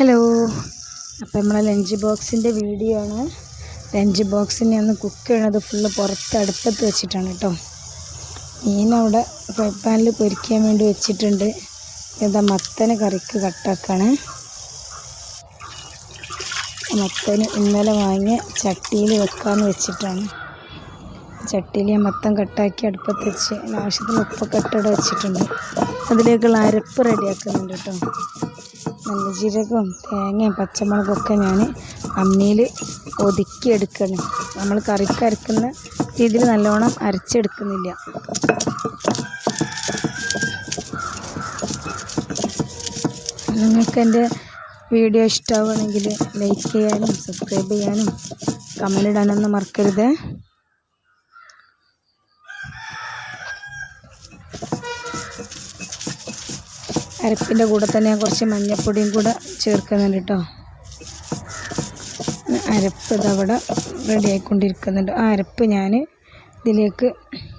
Hello. അപ്പോൾ നമ്മളെ lunch ബോക്സിന്റെ വീഡിയോ ആണ്. ലഞ്ച് ബോക്സിനെ ഒന്ന് കുക്ക് ചെയ്യണത് ഫുള്ള് പുറത്ത് അടുപ്പത്ത് വെച്ചിട്ടാണ് കേട്ടോ മീനവിടെ ഫ്രൈ പാനിൽ പൊരിക്കാൻ വേണ്ടി വെച്ചിട്ടുണ്ട്. എന്താ മത്തന് കറിക്ക് കട്ടാക്കാണ് മത്തന് ഇന്നലെ വാങ്ങിയ ചട്ടിയിൽ വെക്കാമെന്ന് വെച്ചിട്ടാണ്. ചട്ടിയിൽ ഞാൻ മത്തം കട്ടാക്കി അടുപ്പത്ത് വെച്ച് ആവശ്യത്തിന് ഉപ്പൊക്കെ ഇട്ടിടെ വെച്ചിട്ടുണ്ട്. അതിലേക്കുള്ള അരപ്പ് റെഡിയാക്കുന്നുണ്ട് കേട്ടോ നല്ല ജീരകവും തേങ്ങയും പച്ചമുളകൊക്കെ ഞാൻ അമ്മിയിൽ ഒതുക്കിയെടുക്കണം. നമ്മൾ കറിക്ക് അരക്കുന്ന രീതിയിൽ നല്ലോണം അരച്ചെടുക്കുന്നില്ല. നിങ്ങൾക്ക് എന്റെ വീഡിയോ ഇഷ്ടമാവുകയാണെങ്കിൽ ലൈക്ക് ചെയ്യാനും സബ്സ്ക്രൈബ് ചെയ്യാനും കമന്റ് ഇടാനൊന്നും മറക്കരുത്. അരപ്പിന്റെ കൂടെ തന്നെ കുറച്ച് മഞ്ഞപ്പൊടിയും കൂടെ ചേർക്കുന്നുണ്ട് കേട്ടോ. അരപ്പ് ഇതവിടെ റെഡി ആയിക്കൊണ്ടിരിക്കുന്നുണ്ട്. ആ അരപ്പ് ഞാൻ ഇതിലേക്ക്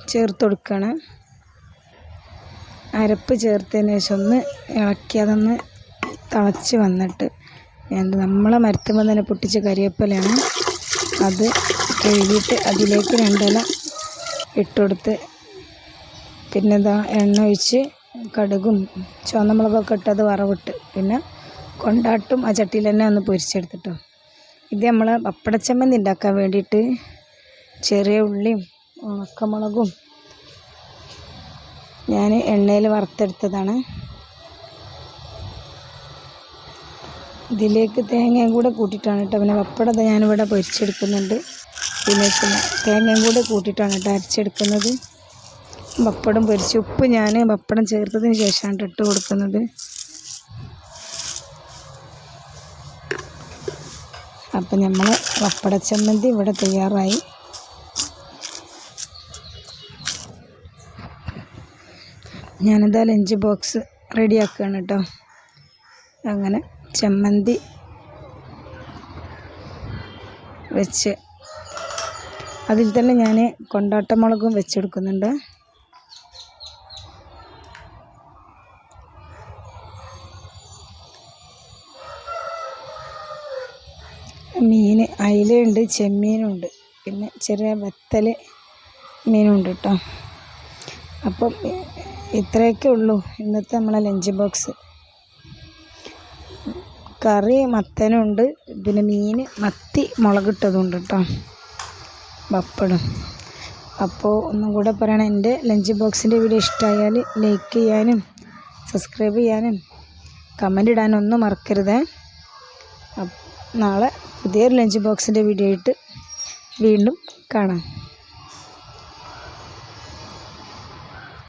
ചേർത്ത് കൊടുക്കുകയാണ് അരപ്പ് ചേർത്തതിന് ശേഷം ഒന്ന് ഇളക്കി അതൊന്ന് തിളച്ച് വന്നിട്ട് ഞാൻ നമ്മളെ മരത്തുമ്പോൾ തന്നെ പൊട്ടിച്ച കരിവേപ്പിലയാണ് അത് കഴുകിയിട്ട് അതിലേക്ക് രണ്ടില ഇട്ടുകൊടുത്ത് പിന്നെ ഇതാ എണ്ണ ഒഴിച്ച് കടുകും ചുവന്ന മുളകൊക്കെ ഇട്ട് അത് വറവിട്ട്. പിന്നെ കൊണ്ടാട്ടും ആ ചട്ടിയിൽ തന്നെ ഒന്ന് പൊരിച്ചെടുത്തിട്ടോ. ഇത് നമ്മൾ പപ്പടച്ചമ്മന്തി ഉണ്ടാക്കാൻ വേണ്ടിയിട്ട് ചെറിയ ഉള്ളിയും ഉണക്കമുളകും ഞാൻ എണ്ണയിൽ വറുത്തെടുത്തതാണ്. ഇതിലേക്ക് തേങ്ങയും കൂടെ കൂട്ടിയിട്ടാണ് കേട്ടോ. പിന്നെ പപ്പടം ഞാനിവിടെ പൊരിച്ചെടുക്കുന്നുണ്ട്. പിന്നെ തേങ്ങയും കൂടെ കൂട്ടിയിട്ടാണ് കേട്ടോ അരച്ചെടുക്കുന്നത്. പപ്പടം പൊരിച്ച് ഉപ്പ് ഞാൻ പപ്പടം ചേർത്തതിന് ശേഷമാണ് ഇട്ട് കൊടുക്കുന്നത്. അപ്പം നമ്മൾ പപ്പട ചമ്മന്തി ഇവിടെ തയ്യാറായി. ഞാനിതാ ലഞ്ച് ബോക്സ് റെഡിയാക്കുകയാണ് കേട്ടോ. അങ്ങനെ ചമ്മന്തി വെച്ച് അതിൽ തന്നെ ഞാൻ കൊണ്ടാട്ടമുളകും വെച്ചെടുക്കുന്നുണ്ട്. മീൻ അയിലയുണ്ട് ചെമ്മീനുണ്ട് പിന്നെ ചെറിയ വത്തൽ മീനുണ്ട് കേട്ടോ. അപ്പം ഇത്രയൊക്കെ ഉള്ളൂ ഇന്നത്തെ നമ്മളെ ലഞ്ച് ബോക്സ് കറി മത്തനുണ്ട് പിന്നെ മീൻ മത്തി മുളകിട്ടതുണ്ട് കേട്ടോ. പപ്പടം. അപ്പോൾ ഒന്നും കൂടെ പറയണം എന്റെ ലഞ്ച് ബോക്സിന്റെ വീഡിയോ ഇഷ്ടമായാൽ ലൈക്ക് ചെയ്യാനും സബ്സ്ക്രൈബ് ചെയ്യാനും കമന്റ് ഇടാനൊന്നും മറക്കരുത്. നാളെ പുതിയൊരു ലഞ്ച് ബോക്സിന്റെ വീഡിയോ ആയിട്ട് വീണ്ടും കാണാം.